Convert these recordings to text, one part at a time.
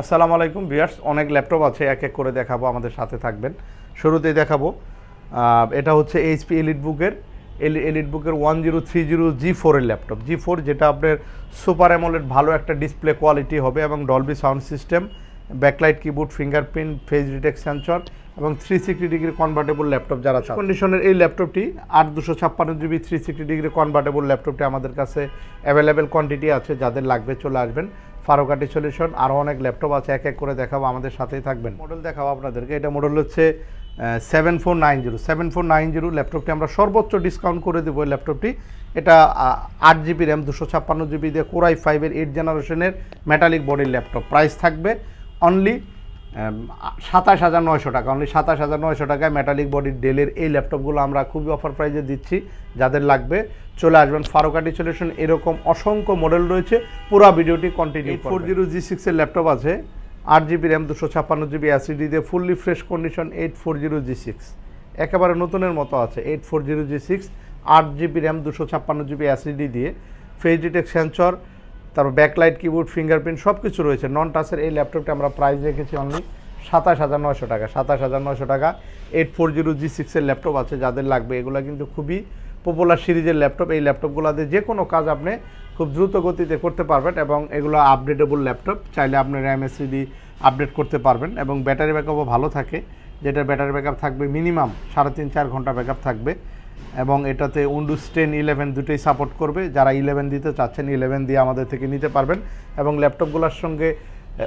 আসসালামু আলাইকুম ভিউয়ার্স অনেক ল্যাপটপ আছে এক এক করে দেখাবো আমাদের সাথে থাকবেন। শুরুতেই দেখাবো এটা হচ্ছে এইচপি এলিট বুকের এলিট বুকের one zero three zero G ফোরের ল্যাপটপ। জি ফোর যেটা আপনার সুপার অ্যামোলেড ভালো একটা ডিসপ্লে কোয়ালিটি হবে এবং Dolby sound system backlight keyboard fingerprint face detect sensor এবং three sixty degree convertible laptop যারা কন্ডিশনের এই ল্যাপটপটি আট দুশো ছাপ্পান্ন GB three sixty degree convertible ল্যাপটপটি আমাদের কাছে অ্যাভেলেবেল কোয়ান্টিটি আছে যাদের লাগবে চলে আসবেন। ফারুকাটি সলিউশন আরও অনেক ল্যাপটপ আছে, এক এক করে দেখাবো, আমাদের সাথেই থাকবেন। মডেল দেখাবো আপনাদেরকে, এটা মডেল হচ্ছে seven four nine zero seven four nine zero ল্যাপটপটি আমরা সর্বোচ্চ ডিসকাউন্ট করে দেবো ল্যাপটপটি। এটা আট জিবি র্যাম, দুশো ছাপ্পান্ন জিবি দিয়ে কোরাই ফাইভের এইট জেনারেশনের মেটালিক বডির ল্যাপটপ। প্রাইস থাকবে অনলি সাতাশ হাজার নয়শো টাকা। অনলি সাতাশ হাজার নয়শো টাকায় মেটালিক বডির ডেলের এই ল্যাপটপগুলো আমরা খুবই অফার প্রাইজে দিচ্ছি যাদের লাগবে। চলে আসবেন ফারুকাটি সলিউশন এরকম অসংখ্য মডেল রয়েছে। পুরো ভিডিওটি কন্টিনিউ ফোর জিরো জি সিক্সের ল্যাপটপ আছে। আট জিবি র্যাম দুশো ছাপ্পান্ন জিবি অ্যাসিডি দিয়ে fully fresh condition eight four zero G six একেবারে নতুনের মতো আছে eight four zero G six আট জিবি র্যাম দুশো ছাপ্পান্ন জিবি অ্যাসিডি দিয়ে। ফেস ডিটেক্ট সেন্সর তারপর ব্যাকলাইট কিবোর্ড ফিঙ্গারপ্রিন্ট সব কিছু রয়েছে। নন টাচের এই ল্যাপটপটা আমরা প্রাইস রেখেছি অনলি সাতাশ হাজার নয়শো টাকা, সাতাশ হাজার নয়শো টাকা। এইট ফোর জিরো জি সিক্সের ল্যাপটপ আছে, যাদের লাগবে। এগুলো কিন্তু খুবই পপুলার সিরিজের ল্যাপটপ এই ল্যাপটপগুলোতে যে কোনো কাজ আপনি খুব দ্রুত গতিতে করতে পারবেন এবং এগুলো আপডেটেবল ল্যাপটপ চাইলে আপনি র্যাম এসিডি আপডেট করতে পারবেন এবং ব্যাটারি ব্যাকআপও ভালো থাকে। যেটা ব্যাটারি ব্যাকআপ থাকবে মিনিমাম সাড়ে তিন চার ঘণ্টা ব্যাকআপ থাকবে। এবং এটাতে উইন্ডোজ টেন ইলেভেন দুটোই সাপোর্ট করবে। যারা ইলেভেন দিতে চাচ্ছেন ইলেভেন দিয়ে আমাদের থেকে নিতে পারবেন। এবং ল্যাপটপগুলোর সঙ্গে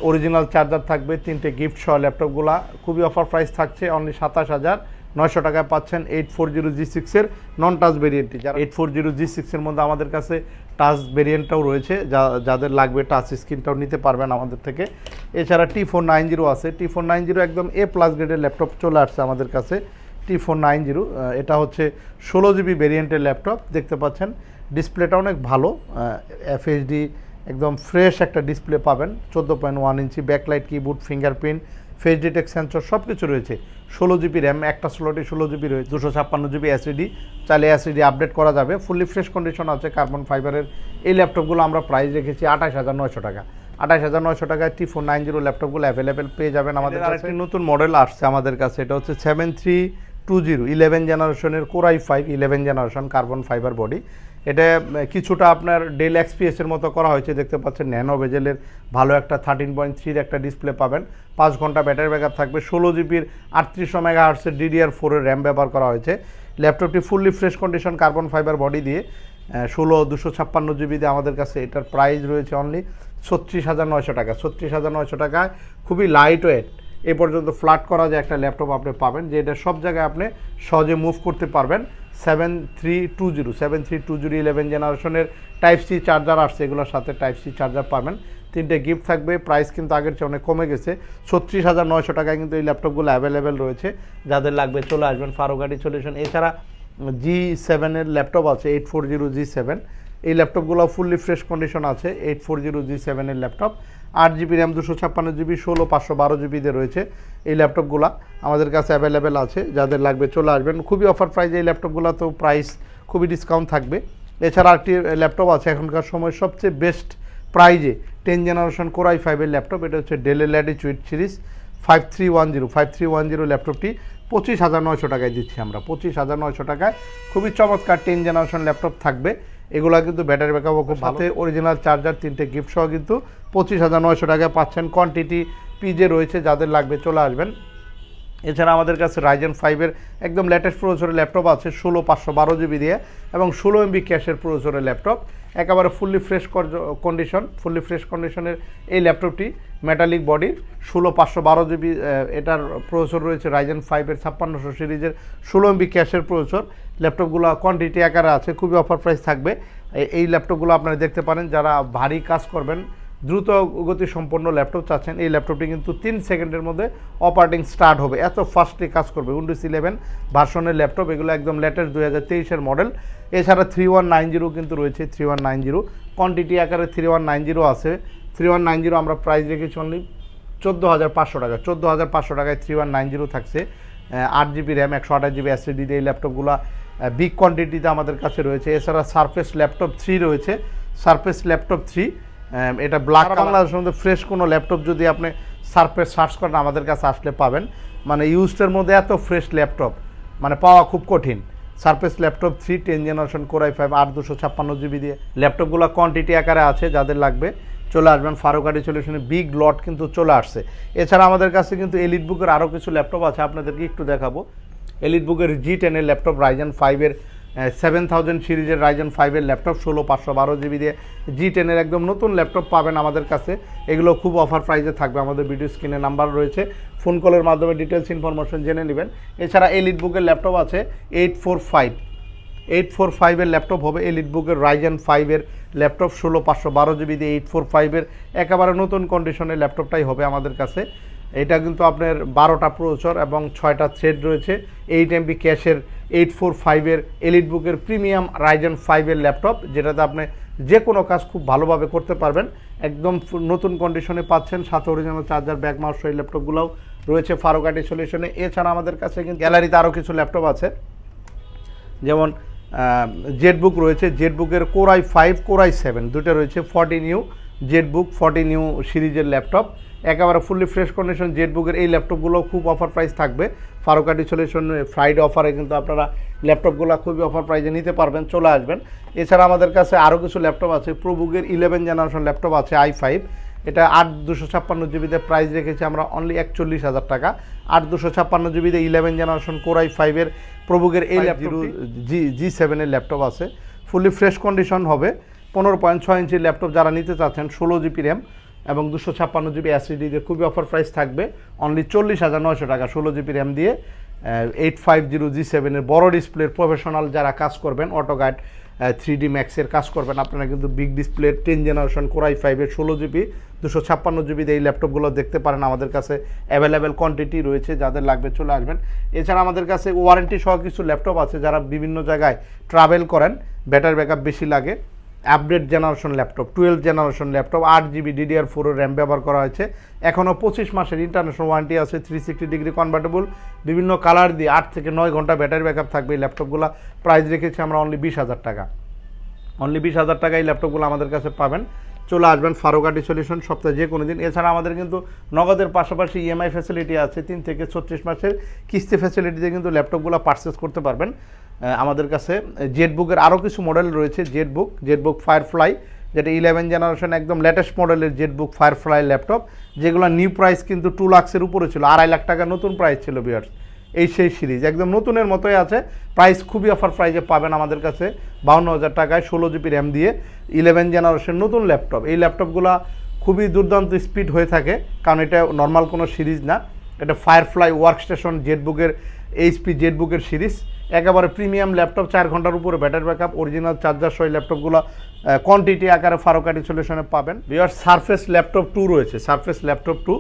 অরিজিনাল চার্জার থাকবে, তিনটে গিফট সহ ল্যাপটপগুলো। খুবই অফার প্রাইস থাকছে অনলি সাতাশ হাজার নয়শো টাকায় পাচ্ছেন এইট ফোর জিরো জি সিক্সের নন টাচ ভেরিয়েন্টটি যারা এইট ফোর জিরো জি সিক্সের মধ্যে আমাদের কাছে টাচ ভেরিয়েন্টটাও রয়েছে, যা, যাদের লাগবে টাচ স্ক্রিনটাও নিতে পারবেন আমাদের থেকে। এছাড়া টি ফোর নাইন জিরো আছে। টি ফোর নাইন জিরো একদম এ প্লাস গ্রেডের ল্যাপটপ চলে আসছে আমাদের কাছে। টি ফোর নাইন জিরো এটা হচ্ছে ষোলো জিবি ভেরিয়েন্টের ল্যাপটপ দেখতে পাচ্ছেন। ডিসপ্লেটা অনেক ভালো এফএইচডি একদম ফ্রেশ একটা ডিসপ্লে পাবেন। চোদ্দ point one inch backlight keyboard fingerprint face detect sensor সব কিছু রয়েছে। ষোলো জিবি র্যাম একটা স্লটে ষোলো জিবি রয়েছে দুশো ছাপ্পান্ন জিবি অ্যাসিডি চাইলে অ্যাসিডি আপডেট করা যাবে। ফুললি ফ্রেশ কন্ডিশন আছে কার্বন ফাইবারের এই ল্যাপটপগুলো আমরা প্রাইস রেখেছি আঠাশ হাজার নয়শো টাকা। আঠাশ হাজার নয়শো টাকায় টি ফোর নাইন জিরো ল্যাপটপগুলো অ্যাভেলেবেল পেয়ে যাবেন আমাদের আরেকটি নতুন মডেল আসছে আমাদের কাছে এটা হচ্ছে seven three two zero eleven জেনারেশনের core i five eleven generation carbon fibre body এটা কিছুটা আপনার ডেল এক্সপিএস এর মতো করা হয়েছে, দেখতে পাচ্ছেন ন্যানো বেজেলের ভালো একটা থার্টিন পয়েন্ট থ্রির একটা ডিসপ্লে পাবেন। পাঁচ ঘণ্টা ব্যাটারি ব্যাকআপ থাকবে। ষোলো জিবির আটত্রিশশো মেগা হার্টসের ডিডিআর ফোরের র্যাম ব্যবহার করা হয়েছে। ল্যাপটপটি fully fresh condition carbon fibre body দিয়ে ষোলো দুশো ছাপ্পান্ন জিবি দিয়ে আমাদের কাছে এটার প্রাইস রয়েছে অনলি ছত্রিশ হাজার নয়শো টাকা। ছত্রিশ হাজার নয়শো টাকায় খুবই লাইট ওয়েট এ পর্যন্ত ফ্ল্যাট করা যে একটা ল্যাপটপ আপনি পাবেন, যে এটা সব জায়গায় আপনি সহজে মুভ করতে পারবেন। Seven three two zero seven three two zero eleven জেনারেশনের টাইপ সি চার্জার আসছে, এগুলোর সাথে টাইপ সি চার্জার পাবেন। তিনটে গিফট থাকবে প্রাইস কিন্তু আগের চেয়ে অনেক কমে গেছে। ছত্রিশ হাজার নয়শো টাকায় কিন্তু এই ল্যাপটপগুলো অ্যাভেলেবেল রয়েছে। যাদের লাগবে চলে আসবেন ফারুকাটি সলিউশন এছাড়া জি সেভেনের ল্যাপটপ আছে eight four zero G seven এই ল্যাপটপগুলো ফুললি ফ্রেশ কন্ডিশন আছে এইট ফোর জিরো জি সেভেনের ল্যাপটপ। আট জিবি র্যাম দুশো ছাপ্পান্ন জিবি ষোলো পাঁচশো বারো জিবিতে রয়েছে এই ল্যাপটপগুলো। আমাদের কাছে অ্যাভেলেবেল আছে, যাদের লাগবে চলে আসবেন। খুবই অফার প্রাইজে এই ল্যাপটপগুলো তো প্রাইস খুবই ডিসকাউন্ট থাকবে। এছাড়া একটি ল্যাপটপ আছে এখনকার সময় সবচেয়ে বেস্ট প্রাইজে টেন জেনারেশন কোরাই ফাইভের ল্যাপটপ। এটা হচ্ছে ডেলের Latitude series five three one zero five three one zero ল্যাপটপটি। পঁচিশ হাজার নয়শো টাকায় দিচ্ছি আমরা। পঁচিশ হাজার নয়শো টাকায় খুবই চমৎকার টেন জেনারেশন ল্যাপটপ থাকবে। এগুলো কিন্তু ব্যাটারি ব্যাকআপও খুব ভালো। অরিজিনাল চার্জার তিনটে গিফট সহ কিন্তু পঁচিশ হাজার নয়শো টাকায় পাচ্ছেন। কোয়ান্টিটি পিজে রয়েছে যাদের লাগবে চলে আসবেন। এছাড়া আমাদের কাছে রাইজেন ফাইভের একদম লেটেস্ট প্রসেসরের ল্যাপটপ আছে, ষোলো পাঁচশো বারো জিবি দিয়ে, এবং ষোলো এমবি ক্যাশের প্রসেসরের ল্যাপটপ একেবারে fully fresh condition fully fresh কন্ডিশনের এই ল্যাপটপটি মেটালিক বডির ষোলো পাঁচশো বারো জিবি এটার প্রসেসর রয়েছে রাইজেন ফাইভের ছাপ্পান্নশো সিরিজের ষোলো এমবি ক্যাশের প্রসেসর ল্যাপটপগুলো কোয়ান্টিটি আকারে আছে, খুবই অফার প্রাইস থাকবে। এই ল্যাপটপগুলো আপনারা দেখতে পারেন, যারা ভারী কাজ করবেন দ্রুত গতি সম্পন্ন ল্যাপটপ চাচ্ছেন। এই ল্যাপটপটি কিন্তু তিন সেকেন্ডের মধ্যে অপারেটিং স্টার্ট হবে। এত ফাস্টলি কাজ করবে। উইন্ডোজ ইলেভেন ভার্সনের ল্যাপটপ এগুলো একদম লেটেস্ট দুই হাজার তেইশের মডেল এছাড়া থ্রি ওয়ান নাইন জিরো কিন্তু রয়েছে three one nine zero quantity আকারে থ্রি ওয়ান নাইন জিরো আছে। থ্রি ওয়ান নাইন জিরো আমরা প্রাইস রেখেছি অনলি চোদ্দ হাজার পাঁচশো টাকা। চোদ্দ হাজার পাঁচশো টাকায় থ্রি ওয়ান নাইন জিরো থাকছে। আট জিবি র্যাম একশো আঠাশ জিবি এসএসডি এই ল্যাপটপগুলো বিগ কোয়ান্টিটিতে আমাদের কাছে রয়েছে। এছাড়া সারফেস ল্যাপটপ থ্রি রয়েছে। সারফেস ল্যাপটপ থ্রি এটা ব্ল্যাক বাংলাদেশের মধ্যে ফ্রেশ কোনো ল্যাপটপ যদি আপনি সার্ফেস সার্চ করেন আমাদের কাছে আসলে পাবেন। মানে ইউজডের মধ্যে এত ফ্রেশ ল্যাপটপ মানে পাওয়া খুব কঠিন। Surface laptop three ten generation core i five আট দুশো ছাপ্পান্ন জিবি দিয়ে। ল্যাপটপগুলো কোয়ান্টিটি আকারে আছে যাদের লাগবে চলে আসবেন। ফারুকাটি সলিউশনে বিগ লট কিন্তু চলে আসছে। এছাড়া আমাদের কাছে কিন্তু এলিট বুকের আরও কিছু ল্যাপটপ আছে আপনাদেরকে একটু দেখাবো। এলিট বুকের জি টেনের ল্যাপটপ রাইজেন ফাইভের সেভেন থাউজেন্ড সিরিজের রাইজেন ফাইভের ল্যাপটপ, ষোলো, পাঁচশো, বারো জিবি দিয়ে জি টেনের একদম নতুন ল্যাপটপ পাবেন আমাদের কাছে। এগুলো খুব অফার প্রাইসে থাকবে। আমাদের ভিডিও স্ক্রিনে নাম্বার রয়েছে। ফোন কলের মাধ্যমে ডিটেলস ইনফরমেশন জেনে নেবেন। এছাড়া এলিট বুকের ল্যাপটপ আছে eight four five eight four ফাইভের ল্যাপটপ হবে এলিট বুকের রাইজেন ফাইভের ল্যাপটপ, ষোলো, পাঁচশো, বারো জিবি দিয়ে এইট ফোর ফাইভের একেবারে নতুন কন্ডিশনের ল্যাপটপটাই হবে আমাদের কাছে। এটা কিন্তু আপনার বারোটা প্রচর এবং ছয়টা থ্রেড রয়েছে। এইট এমবি ক্যাশের এইট ফোর ফাইভের এলিট বুকের প্রিমিয়াম রাইজেন ফাইভের ল্যাপটপ যেটাতে আপনি যে কোনো কাজ খুব ভালোভাবে করতে পারবেন। একদম নতুন কন্ডিশনে পাচ্ছেন, সাথে অরিজিনাল চার্জার ব্যাক মাউস এই ল্যাপটপগুলোও রয়েছে ফারুকাটি সলিউশনে এছাড়া আমাদের কাছে কিন্তু গ্যালারিতে আরও কিছু ল্যাপটপ আছে। যেমন জেটবুক রয়েছে। জেটবুকের core i five core i seven দুটো রয়েছে। Forty new ZBook forty new সিরিজের ল্যাপটপ একেবারে ফুললি ফ্রেশ কন্ডিশন জেটবুকের এই ল্যাপটপগুলো খুব অফার প্রাইস থাকবে। ফারুকাটি সলিউশন ফ্রাইডে অফারে কিন্তু আপনারা ল্যাপটপগুলো খুবই অফার প্রাইসে নিতে পারবেন চলে আসবেন। এছাড়া আমাদের কাছে আরও কিছু ল্যাপটপ আছে প্রোবুকের ইলেভেন জেনারেশন ল্যাপটপ আছে আই ফাইভ এটা আট দুশো ছাপ্পান্ন জিবিতে প্রাইস রেখেছি আমরা অনলি একচল্লিশ হাজার টাকা। আট দুশো ছাপ্পান্ন জিবিতে ইলেভেন জেনারেশন কোরাই ফাইভের প্রবুকের এই ল্যাপটপ জি জি সেভেনের ল্যাপটপ আছে। ফুলি ফ্রেশ কন্ডিশন হবে। পনেরো পয়েন্ট ছয় ইঞ্চির ল্যাপটপ যারা নিতে চাচ্ছেন ষোলো জিবি র্যাম এবং দুশো ছাপ্পান্ন জিবি দিয়ে খুবই অফার প্রাইস থাকবে। অনলি চল্লিশ হাজার নয়শো টাকা, ষোলো জিবি র্যাম দিয়ে এইট ফাইভ জিরো জি সেভেনের বড় ডিসপ্লের প্রফেশনাল যারা কাজ করবেন অটো গাইড থ্রি ডি ম্যাক্সের কাজ করবেন, আপনারা কিন্তু বিগ ডিসপ্লের টেন জেনারেশন কোরাই ফাইভের ষোলো জিবি, দুশো ছাপ্পান্ন জিবিতে এই ল্যাপটপগুলো দেখতে পারেন আমাদের কাছে। অ্যাভেলেবেল কোয়ান্টিটি রয়েছে, যাদের লাগবে চলে আসবেন। এছাড়া আমাদের কাছে ওয়ারেন্টি সহ কিছু ল্যাপটপ আছে, যারা বিভিন্ন জায়গায় ট্রাভেল করেন ব্যাটারি ব্যাকআপ বেশি লাগে। Update generation laptop, twelve generation laptop, আট জিবি ডিডিআর ফোরের র্যাম ব্যবহার করা হয়েছে। এখনও পঁচিশ মাসের ইন্টারন্যাশনাল ওয়ারেন্টি আছে থ্রি সিক্সটি ডিগ্রি কনভার্টেবল বিভিন্ন কালার দিয়ে আট থেকে নয় ঘণ্টা ব্যাটারি ব্যাকআপ থাকবে এই ল্যাপটপগুলো। প্রাইস রেখেছি আমরা অনলি বিশ হাজার টাকা। অনলি বিশ হাজার টাকা এই ল্যাপটপগুলো আমাদের কাছে পাবেন। চলে আসবেন ফারুকাটি সলিউশন সপ্তাহে যে কোনো দিন। এছাড়া আমাদের কিন্তু নগদের পাশাপাশি ইএমআই ফ্যাসিলিটি আছে, তিন থেকে ছত্রিশ মাসের কিস্তি ফ্যাসিলিটিতে কিন্তু ল্যাপটপগুলো পারচেস করতে পারবেন। আমাদের কাছে জেটবুকের আরও কিছু মডেল রয়েছে জেটবুক জেটবুক ফায়ারফ্লাই যেটা ইলেভেন জেনারেশন একদম লেটেস্ট মডেলের জেটবুক ফায়ারফ্লাই ল্যাপটপ যেগুলো নিউ প্রাইস কিন্তু টু লাক্সের উপরে ছিল, আড়াই লাখ টাকা নতুন প্রাইস ছিল বিয়ার্স এই সেই সিরিজ একদম নতুনের মতোই আছে প্রাইস খুবই অফার প্রাইসে পাবেন আমাদের কাছে, বাউন্ন হাজার টাকায় ষোলো জিবি র্যাম দিয়ে ইলেভেন জেনারেশন নতুন ল্যাপটপ এই ল্যাপটপগুলো খুবই দুর্দান্ত স্পিড হয়ে থাকে, কারণ এটা নর্মাল কোনো সিরিজ না, এটা ফায়ারফ্লাই ওয়ার্কস্টেশন জেটবুকের এইচপি জেটবুকের সিরিজ, একেবারে প্রিমিয়াম ল্যাপটপ, চার ঘণ্টার উপরে ব্যাটারি ব্যাকআপ অরিজিনাল চার্জার সহ ল্যাপটপগুলো কোয়ান্টিটি আকারে ফারোকাটি সলিউশনে পাবেন। বিয়ার সারফেস ল্যাপটপ টু রয়েছে সারফেস ল্যাপটপ টু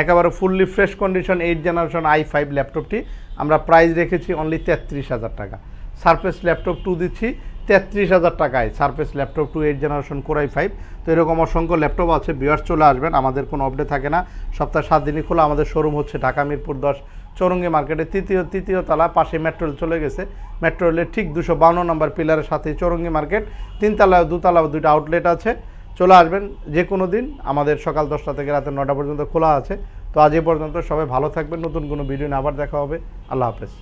একেবারে fully fresh condition eight generation I five ল্যাপটপটি, আমরা প্রাইস রেখেছি অনলি তেত্রিশ হাজার টাকা। সারফেস ল্যাপটপ টু দিচ্ছি, তেত্রিশ হাজার টাকায়। Surface laptop two eight generation core i five তো এরকম অসংখ্য ল্যাপটপ আছে। বিয়ার চলে আসবেন, আমাদের কোনো আপডেট থাকে না। সপ্তাহে সাত দিনই খোলা, আমাদের শোরুম হচ্ছে ঢাকা মিরপুর দশ চৌরঙ্গি মার্কেটে তৃতীয় তৃতীয় তলা পাশে মেট্রো রেল চলে গেছে। মেট্রো রেলের ঠিক দুশো বাউন্ন নম্বর পিলারের সাথে চৌরঙ্গি মার্কেট। তিনতলা দুতলা দুইটা আউটলেট আছে। চলে আসবেন যে কোনো দিন। আমাদের সকাল দশটা থেকে রাতে নটা পর্যন্ত খোলা আছে। তো আজ এ পর্যন্ত সবাই ভালো থাকবেন। নতুন কোনো ভিডিও নিয়ে আবার দেখা হবে। আল্লাহ হাফেজ।